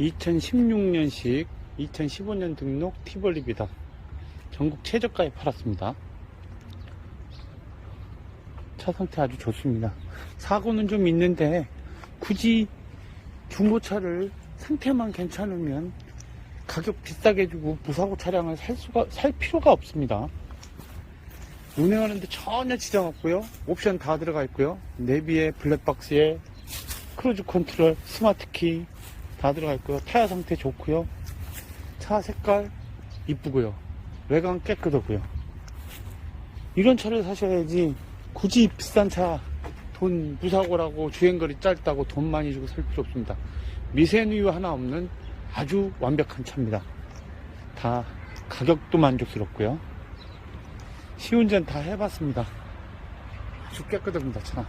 2016년식 2015년 등록 티볼립이다. 전국 최저가에 팔았습니다. 차 상태 아주 좋습니다. 사고는 좀 있는데 굳이 중고차를 상태만 괜찮으면 가격 비싸게 주고 무사고 차량을 살 수가 살 필요가 없습니다. 운행하는데 전혀 지장 없고요. 옵션 다 들어가 있고요. 내비에 블랙박스에 크루즈 컨트롤, 스마트 키 다 들어가 있고요. 타이어 상태 좋고요. 차 색깔 이쁘고요. 외관 깨끗하고요. 이런 차를 사셔야지 굳이 비싼 차 돈 무사고라고 주행거리 짧다고 돈 많이 주고 살 필요 없습니다. 미세누유 하나 없는 아주 완벽한 차입니다. 다 가격도 만족스럽고요. 시운전 다 해봤습니다. 아주 깨끗합니다, 차.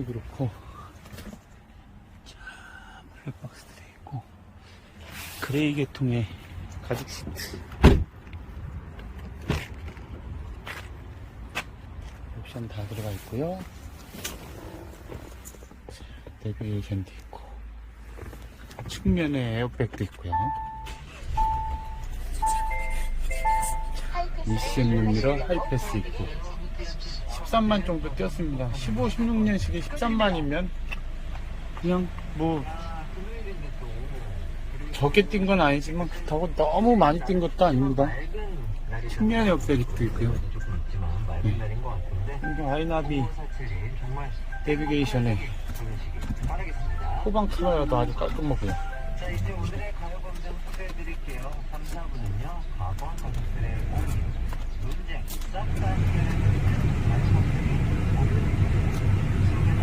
뒤도 그렇고, 자, 블랙박스 들어있고, 그레이 계통의 가죽 시트. 옵션 다 들어가 있고요. 자, 내비게이션도 있고, 측면에 에어백도 있고요. 미션 미러 하이패스 있고 13만 정도 뛰었습니다. 15, 16년식이 13만이면 그냥 뭐 적게 뛴 건 아니지만 그렇다고 너무 많이 뛴 것도 아닙니다. 측면에 업데이트도 있고요. 네. 아이나비 내비게이션에 후방 카메라도 아주 깔끔하고요 자 이제 오늘의 가요범 좀 소개해드릴게요 3, 4분은요 과거 가족들의 고민, 논쟁 싹다 해결해드리는 마지막들이 소개나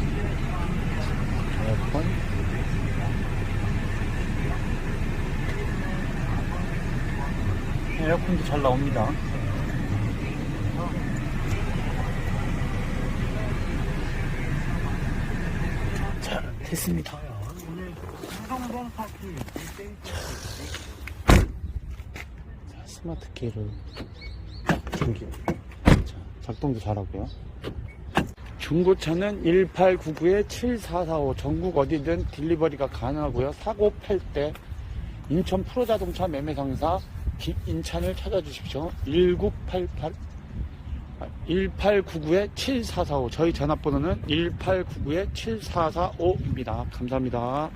시대의 상황을 에어컨 에어컨도 잘 나옵니다. 자 됐습니다. 자, 스마트 키를 딱 당기고 자, 작동도 잘하고요. 중고차는 1899-7445 전국 어디든 딜리버리가 가능하고요. 사고 팔 때 인천 프로자동차 매매상사 인찬을 찾아주십시오. 1988 1899-7445 저희 전화번호는 1899-7445입니다. 감사합니다